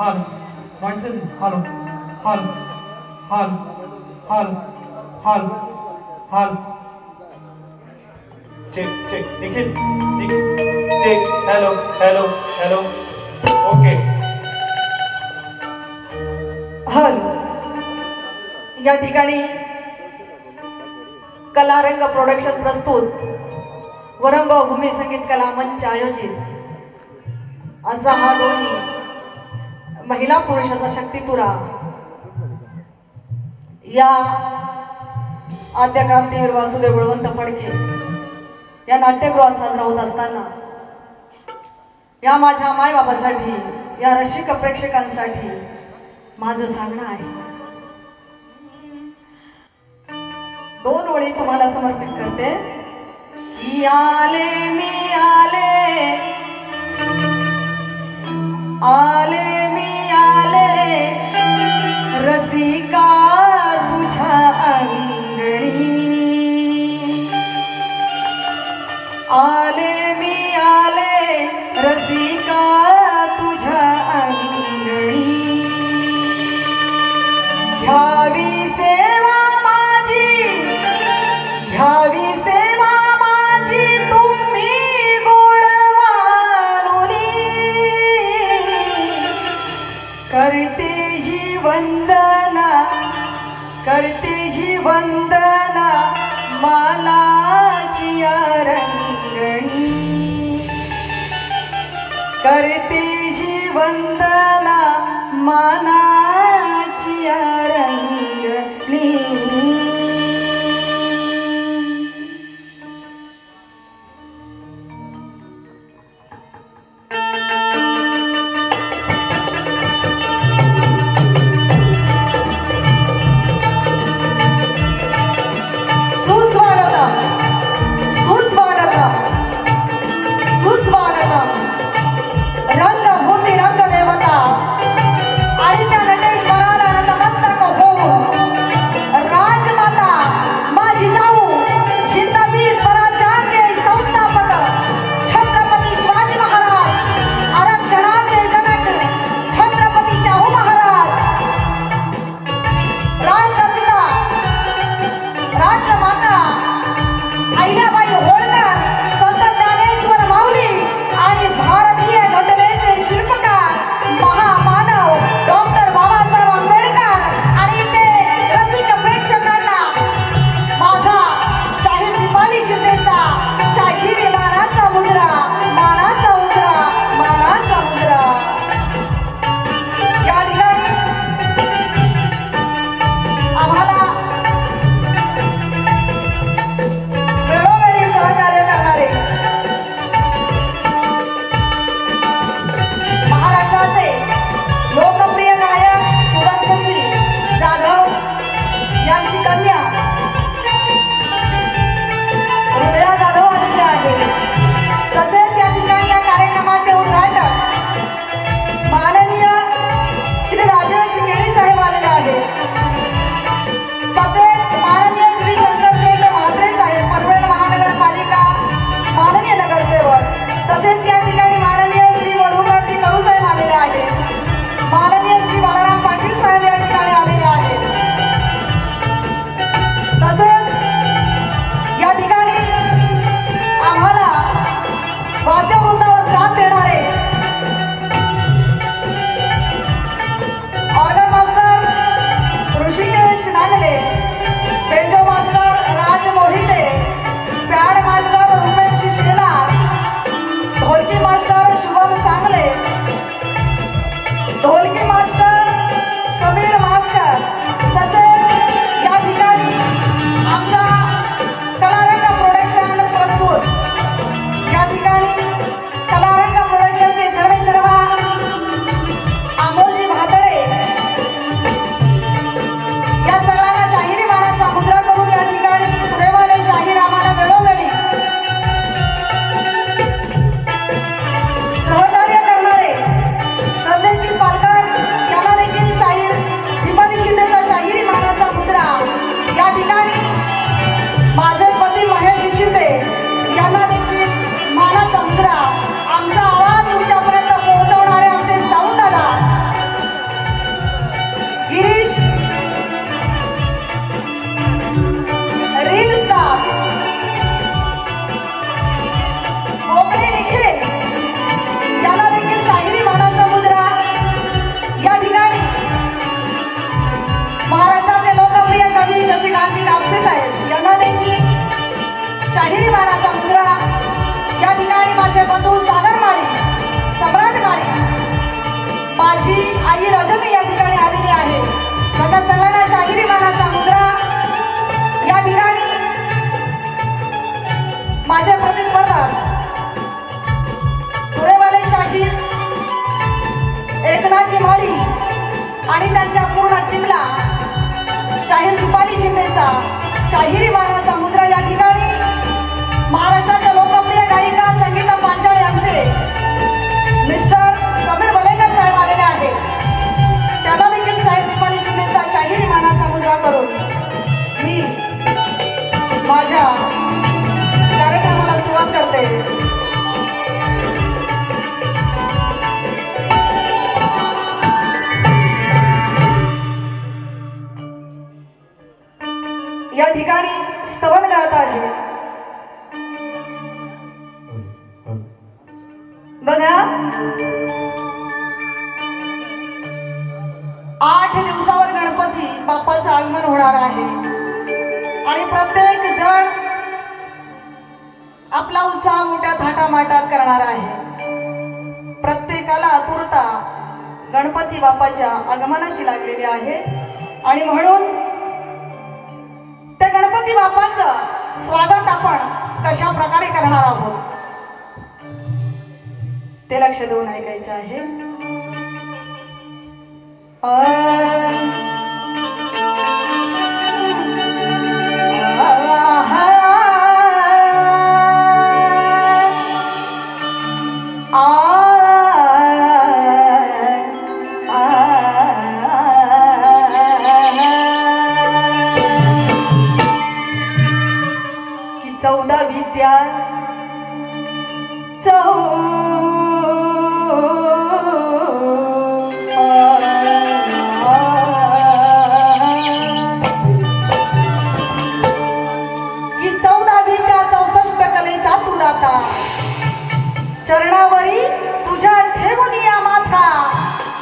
हाल वाटतं हाल हाल हाल हाल हाल हाल check check Nikhil Nikhil check hello hello hello okay हल या ठिकाणी कलारंग प्रोडक्शन प्रस्तुत. वरंग भूमी संगीत कला मंच आयोजित. असा हा दोन्ही महिला पुरुषाचा शक्तितुरा या आद्य क्रांतीवीर वासुदेव बळवंत फडके या नाट्यगृहात साजरा होत असताना या माझ्या मायबापासाठी या रसिक प्रेक्षकांसाठी माझं सांगणं आहे. दोन ओळी तुम्हाला समर्पित करते. की आले मी आले. आले मी आले रसिका तुझ्या अंगणी? आले मी आले रसिका तुझ्या अंगणी? घ्यावी सेवा माझी घ्यावी सेवा माझी तुम्ही गोडवानुनी करते ही वंदना करते ही वंदना मालाची रंगणी करते जी वंदना मानाची Hrishikesh Nagle banjo master Raj Mohite pad बंधू सागर माळी सम्राट माळी माझी आई रजनी या ठिकाणी आलेली आहे. आता सगळ्यांना शाहिरी मानाचा मुद्रा. या ठिकाणी माझे प्रतिस्पर्धक पुरेवाले शाहीर एकनाथजी माळी आणि त्यांच्या पूर्ण टीमला शाहीर रुपाली शिंदेचा शाहिरी मानाचा मुद्रा या ठिकाणी. महाराष्ट्रात बघा. आठ दिवसावर गणपती बाप्पाचं आगमन होणार आहे. आणि प्रत्येक जण आपला उत्साह मोठ्या थाटामाटात करणार आहे. प्रत्येकाला आतुरता गणपती बाप्पाच्या आगमनाची लागलेली आहे. आणि म्हणून त्या गणपती बाप्पाचं स्वागत आपण कशा प्रकारे करणार आहोत? ते लक्ष देऊन ऐकायचं आहे. चौदा विद्या चौ चरणावरी तुझ्या ठेवून या माथा.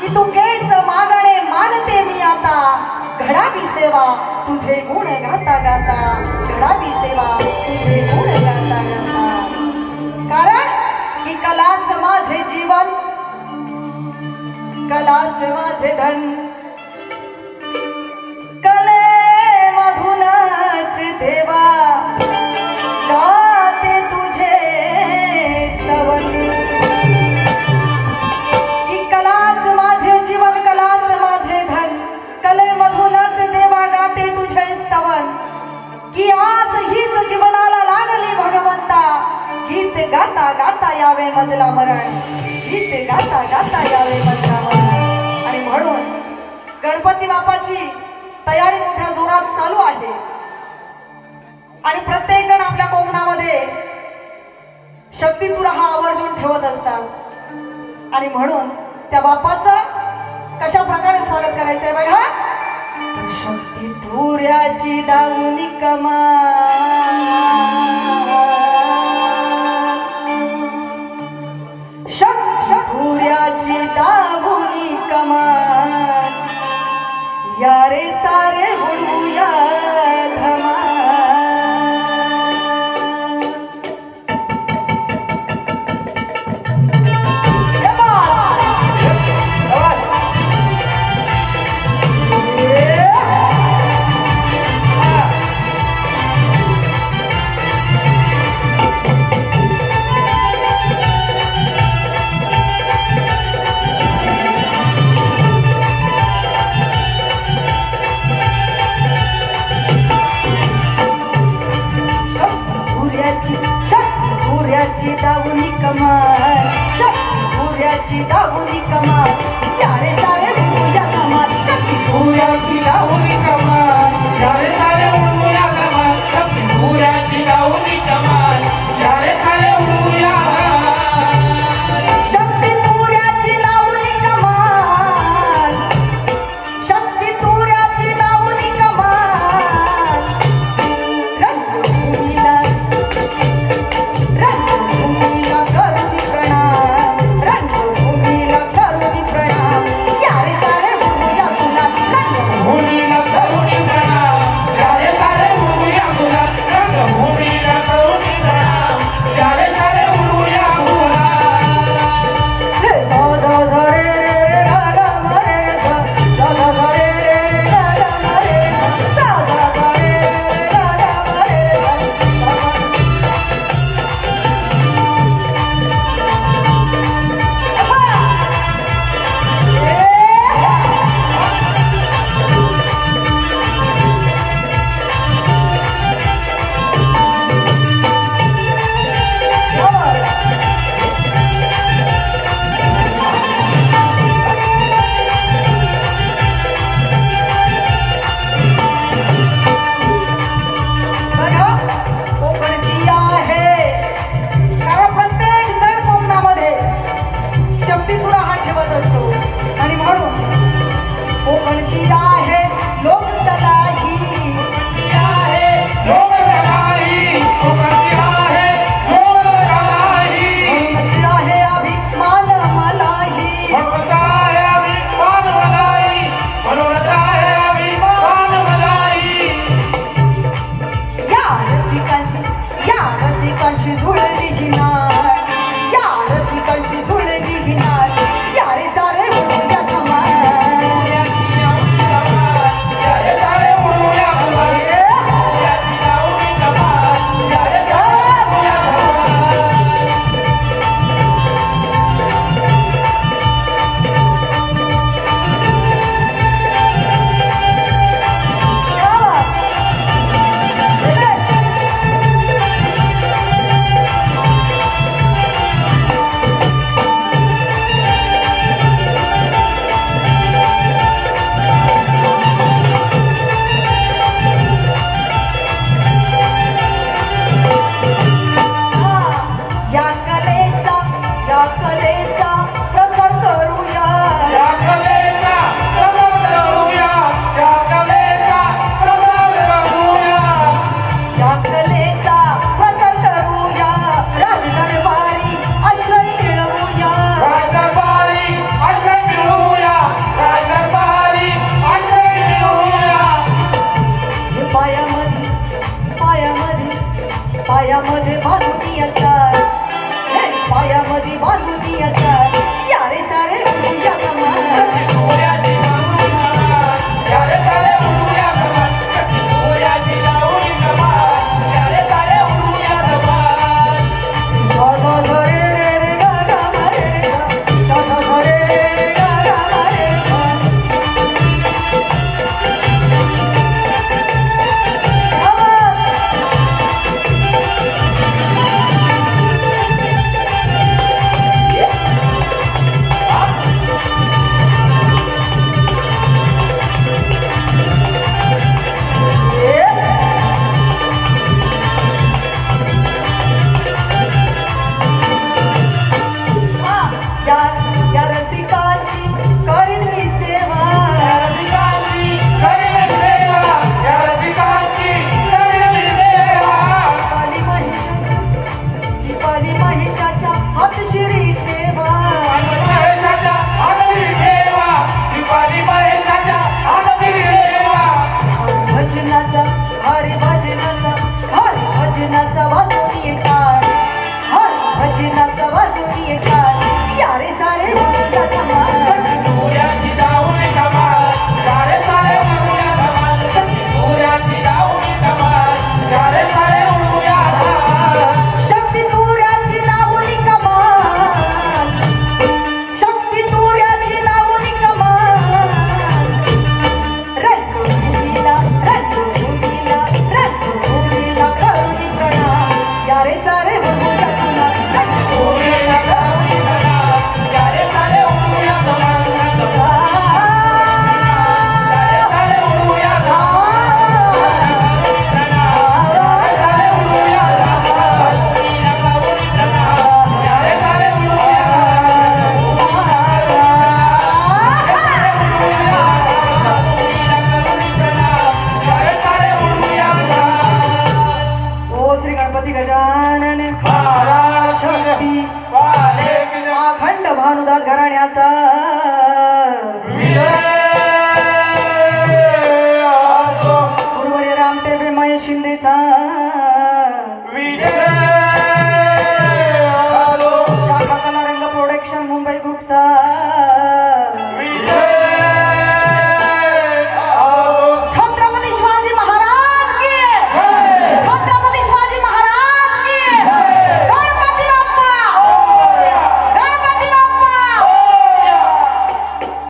की तू केस मागणे मागते मी आता. घडावी सेवा तुझे गुण गाता गाता. घडावी सेवा तुझे कलाच माझे धन. कले मधूनच देवा. गाते तुझे स्तवन की कलाच माझे जीवन कलाच माझे धन. कले कलेमधूनच देवा गाते तुझे स्तवन की आज हीच जीवनाला लागली भगवंता. गीत गाता गाता यावे मजला मरण. गीत गाता गाता यावे मजला गणपती बाप्पाची तयारी मोठ्या जोरात चालू आहे. आणि प्रत्येक जण आपल्या कोकणामध्ये शक्ती हा आवर्जून ठेवत असतात. आणि म्हणून त्या बाप्पाचं कशा प्रकारे स्वागत करायचंय बघा शक्ती तुऱ्याची दावणी कमा